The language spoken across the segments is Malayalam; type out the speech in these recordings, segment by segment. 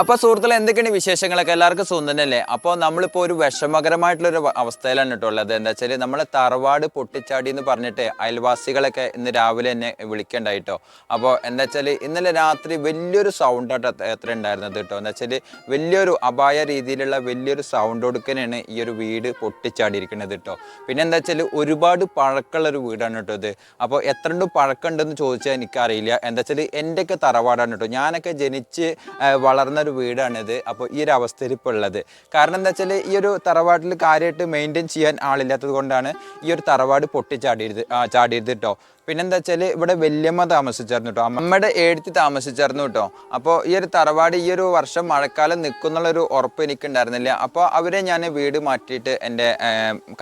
അപ്പൊ സുഹൃത്തുക്കളെ എന്തൊക്കെയാണ് വിശേഷങ്ങളൊക്കെ? എല്ലാവർക്കും സുഖം തന്നെയല്ലേ? അപ്പോൾ നമ്മളിപ്പോൾ ഒരു വിഷമകരമായിട്ടുള്ള ഒരു അവസ്ഥയിലാണ് കേട്ടോ ഉള്ളത്. എന്താ വെച്ചാൽ നമ്മളെ തറവാട് പൊട്ടിച്ചാടി എന്ന് പറഞ്ഞിട്ട് അയൽവാസികളൊക്കെ ഇന്ന് രാവിലെ എന്നെ വിളിക്കണ്ടായിട്ടോ അപ്പോൾ എന്താ വെച്ചാൽ ഇന്നലെ രാത്രി വലിയൊരു സൗണ്ട് എത്ര ഉണ്ടായിരുന്നത് കേട്ടോ എന്താ വെച്ചാൽ വലിയൊരു അപായ രീതിയിലുള്ള വലിയൊരു സൗണ്ട് കൊടുക്കാനാണ് ഈ ഒരു വീട് പൊട്ടിച്ചാടിയിരിക്കുന്നത് കേട്ടോ പിന്നെ എന്താ വെച്ചാൽ ഒരുപാട് പഴക്കമുള്ള ഒരു വീടാണ് കേട്ടോ ഇത്. അപ്പോൾ എത്ര ഉണ്ട് പഴക്കമുണ്ടെന്ന് ചോദിച്ചാൽ എനിക്കറിയില്ല. എന്താ വെച്ചാൽ എന്റെയൊക്കെ തറവാടാണ് കേട്ടോ ഞാനൊക്കെ ജനിച്ച് വളർന്ന ഒരു വീടാണിത്. അപ്പോൾ ഈ ഒരു അവസ്ഥയിൽ ഇപ്പോൾ ഉള്ളത്. കാരണം എന്താ വെച്ചാൽ ഈ ഒരു തറവാട്ടിൽ കാര്യമായിട്ട് മെയിന്റെയിൻ ചെയ്യാൻ ആളില്ലാത്തത് കൊണ്ടാണ് ഈ ഒരു തറവാട് പൊട്ടിച്ചാടിയത് ചാടിയത് കേട്ടോ പിന്നെന്താ വെച്ചാൽ ഇവിടെ വല്യമ്മ താമസിച്ചായിരുന്നു കേട്ടോ അമ്മയുടെ ഏഴുത്തി താമസിച്ചായിരുന്നു കേട്ടോ അപ്പോൾ ഈ ഒരു തറവാട് ഈ ഒരു വർഷം മഴക്കാലം നിൽക്കുന്നുള്ളൊരു ഉറപ്പ് എനിക്കുണ്ടായിരുന്നില്ല. അപ്പോൾ അവരെ ഞാൻ വീട് മാറ്റിയിട്ട് എന്റെ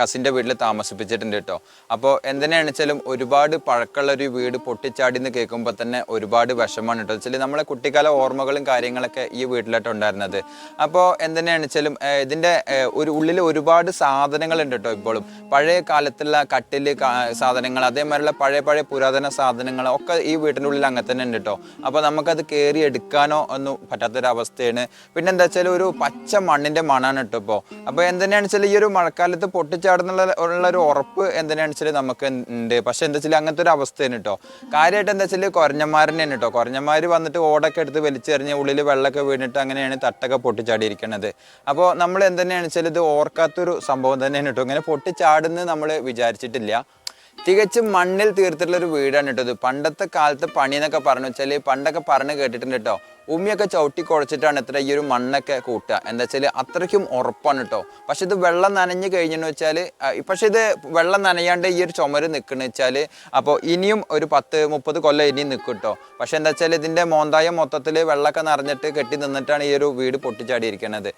കസിന്റെ വീട്ടിൽ താമസിപ്പിച്ചിട്ടുണ്ട് കേട്ടോ അപ്പോൾ എന്തിനാണെന്ന് വെച്ചാലും ഒരുപാട് പഴക്കമുള്ള ഒരു വീട് പൊട്ടിച്ചാടി എന്ന് കേൾക്കുമ്പോൾ തന്നെ ഒരുപാട് വിഷമമാണ് കേട്ടോ വെച്ചാൽ നമ്മളെ കുട്ടിക്കാല ഓർമ്മകളും കാര്യങ്ങളൊക്കെ ഈ വീട്ടിലായിട്ട് ഉണ്ടായിരുന്നത്. അപ്പോൾ എന്തിനാണെന്ന് വെച്ചാലും ഇതിന്റെ ഒരു ഉള്ളിൽ ഒരുപാട് സാധനങ്ങളുണ്ട് കേട്ടോ ഇപ്പോഴും. പഴയ കാലത്തുള്ള കട്ടിൽ സാധനങ്ങൾ അതേമാതിരിയുള്ള പഴയ പഴയ പുരാതന സാധനങ്ങൾ ഒക്കെ ഈ വീട്ടിന്റെ ഉള്ളിൽ അങ്ങനെ തന്നെ ഉണ്ട് കേട്ടോ അപ്പോൾ നമുക്കത് കയറി എടുക്കാനോ ഒന്നും പറ്റാത്തൊരവസ്ഥയാണ്. പിന്നെ എന്താ വെച്ചാൽ ഒരു പച്ച മണ്ണിന്റെ മണാണ് കേട്ടോ ഇപ്പോൾ. അപ്പോൾ എന്തിനാണെന്ന് വെച്ചാൽ ഈ ഒരു മഴക്കാലത്ത് പൊട്ടിച്ചാടുന്നുള്ള ഉള്ള ഒരു ഉറപ്പ് എന്തിനാണെന്ന് വെച്ചാൽ നമുക്ക് ഉണ്ട്. പക്ഷേ എന്താ വെച്ചാൽ അങ്ങനത്തെ ഒരു അവസ്ഥയാണ് കേട്ടോ കാര്യമായിട്ട് എന്താ വെച്ചാൽ കുറഞ്ഞന്മാരനെയാണ് കേട്ടോ കുറഞ്ഞന്മാർ വന്നിട്ട് ഓടൊക്കെ എടുത്ത് വലിച്ചെറിഞ്ഞ് ഉള്ളിൽ വെള്ളമൊക്കെ വീണിട്ട് അങ്ങനെയാണ് തട്ടൊക്കെ പൊട്ടിച്ചാടിയിരിക്കുന്നത് അപ്പോൾ നമ്മൾ എന്തിനാണെന്ന് വെച്ചാൽ ഇത് ഓർക്കാത്തൊരു സംഭവം തന്നെയാണ് കേട്ടോ ഇങ്ങനെ പൊട്ടിച്ചാടുന്നത് നമ്മൾ വിചാരിച്ചിട്ടില്ല. തികച്ചും മണ്ണിൽ തീർത്തിട്ടുള്ള ഒരു വീടാണ് കേട്ടോ ഇത്. പണ്ടത്തെ കാലത്ത് പണി എന്നൊക്കെ പറഞ്ഞു വെച്ചാൽ പണ്ടൊക്കെ പറഞ്ഞ് കേട്ടിട്ടുണ്ട് കേട്ടോ. ഉമ്മിയൊക്കെ ചവിട്ടി കുഴച്ചിട്ടാണ് ഇത്ര ഈ ഒരു മണ്ണൊക്കെ കൂട്ടുക. എന്താ വെച്ചാൽ അത്രയ്ക്കും ഉറപ്പാണ് കേട്ടോ. പക്ഷെ ഇത് വെള്ളം നനഞ്ഞു കഴിഞ്ഞെന്ന് വെച്ചാൽ പക്ഷെ ഇത് വെള്ളം നനയാണ്ട് ഈ ഒരു ചുമര് നിൽക്കണെന്ന് വെച്ചാൽ അപ്പോൾ ഇനിയും ഒരു പത്ത് മുപ്പത് കൊല്ലം ഇനിയും നിൽക്കും കേട്ടോ. പക്ഷെ എന്താ വെച്ചാൽ ഇതിന്റെ മോന്തായ മൊത്തത്തിൽ വെള്ളമൊക്കെ നിറഞ്ഞിട്ട് കെട്ടി നിന്നിട്ടാണ് ഈ ഒരു വീട് പൊട്ടിച്ചാടിയിരിക്കുന്നത്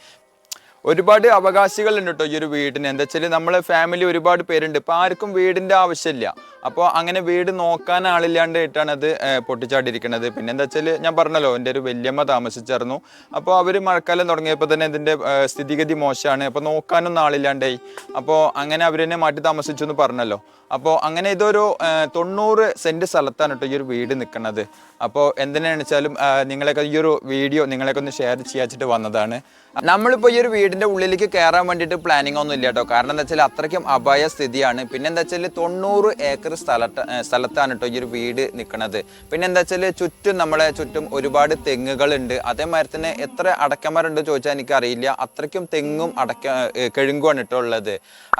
ഒരുപാട് അവകാശികളുണ്ട് കേട്ടോ ഈ ഒരു വീടിന്. എന്താ വെച്ചാൽ നമ്മളെ ഫാമിലി ഒരുപാട് പേരുണ്ട്. ഇപ്പം ആർക്കും വീടിന്റെ ആവശ്യമില്ല. അപ്പോൾ അങ്ങനെ വീട് നോക്കാൻ ആളില്ലാണ്ടായിട്ടാണ് അത് പൊട്ടിച്ചാടിയിരിക്കുന്നത് പിന്നെ എന്താ വെച്ചാൽ ഞാൻ പറഞ്ഞല്ലോ എന്റെ ഒരു വല്യമ്മ താമസിച്ചായിരുന്നു. അപ്പോൾ അവർ മഴക്കാലം തുടങ്ങിയപ്പോൾ തന്നെ ഇതിന്റെ സ്ഥിതിഗതി മോശമാണ്. അപ്പോൾ നോക്കാനൊന്നും ആളില്ലാണ്ടായി. അപ്പോൾ അങ്ങനെ അവരെന്നെ മാറ്റി താമസിച്ചു എന്ന് പറഞ്ഞല്ലോ. അപ്പോൾ അങ്ങനെ ഇതൊരു തൊണ്ണൂറ് സെന്റ് സ്ഥലത്താണ് കേട്ടോ ഈ ഒരു വീട് നിൽക്കുന്നത് അപ്പോൾ എന്തിനാണെന്ന് വെച്ചാലും നിങ്ങളെയൊക്കെ ഈ ഒരു വീഡിയോ നിങ്ങളെയൊക്കെ ഒന്ന് ഷെയർ ചെയ്യാച്ചിട്ട് വന്നതാണ്. നമ്മളിപ്പോൾ ഈ ഒരു വീടിന്റെ ഉള്ളിലേക്ക് കയറാൻ വേണ്ടിയിട്ട് പ്ലാനിങ് ഒന്നും ഇല്ല കേട്ടോ കാരണം എന്താ വെച്ചാൽ അത്രയ്ക്കും അപായ സ്ഥിതിയാണ്. പിന്നെ എന്താ വെച്ചാൽ തൊണ്ണൂറ് ഏക്കർ സ്ഥലത്ത് സ്ഥലത്താണ് കേട്ടോ ഈ ഒരു വീട് നിൽക്കുന്നത് പിന്നെ എന്താ വെച്ചാൽ ചുറ്റും നമ്മളെ ചുറ്റും ഒരുപാട് തെങ്ങുകളുണ്ട്. അതേമാതിരി തന്നെ എത്ര അടക്കന്മാരുണ്ട് ചോദിച്ചാൽ എനിക്കറിയില്ല. അത്രയ്ക്കും തെങ്ങും അടക്ക ഏഹ് കിഴുങ്കുമാണ് കേട്ടോ ഉള്ളത്.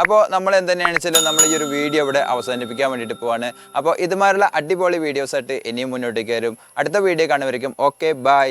അപ്പോൾ നമ്മൾ എന്തെന്നാണെന്ന് വെച്ചാൽ നമ്മൾ ഈ ഒരു വീഡിയോ ഇവിടെ അവസാനിപ്പിക്കാൻ വേണ്ടിയിട്ട് പോവാണ്. അപ്പോൾ ഇതുമാതിരിയുള്ള അടിപൊളി വീഡിയോസായിട്ട് ഇനിയും മുന്നോട്ടേക്ക് വരും. അടുത്ത വീഡിയോ കാണുമായിരിക്കും ഓക്കെ ബൈ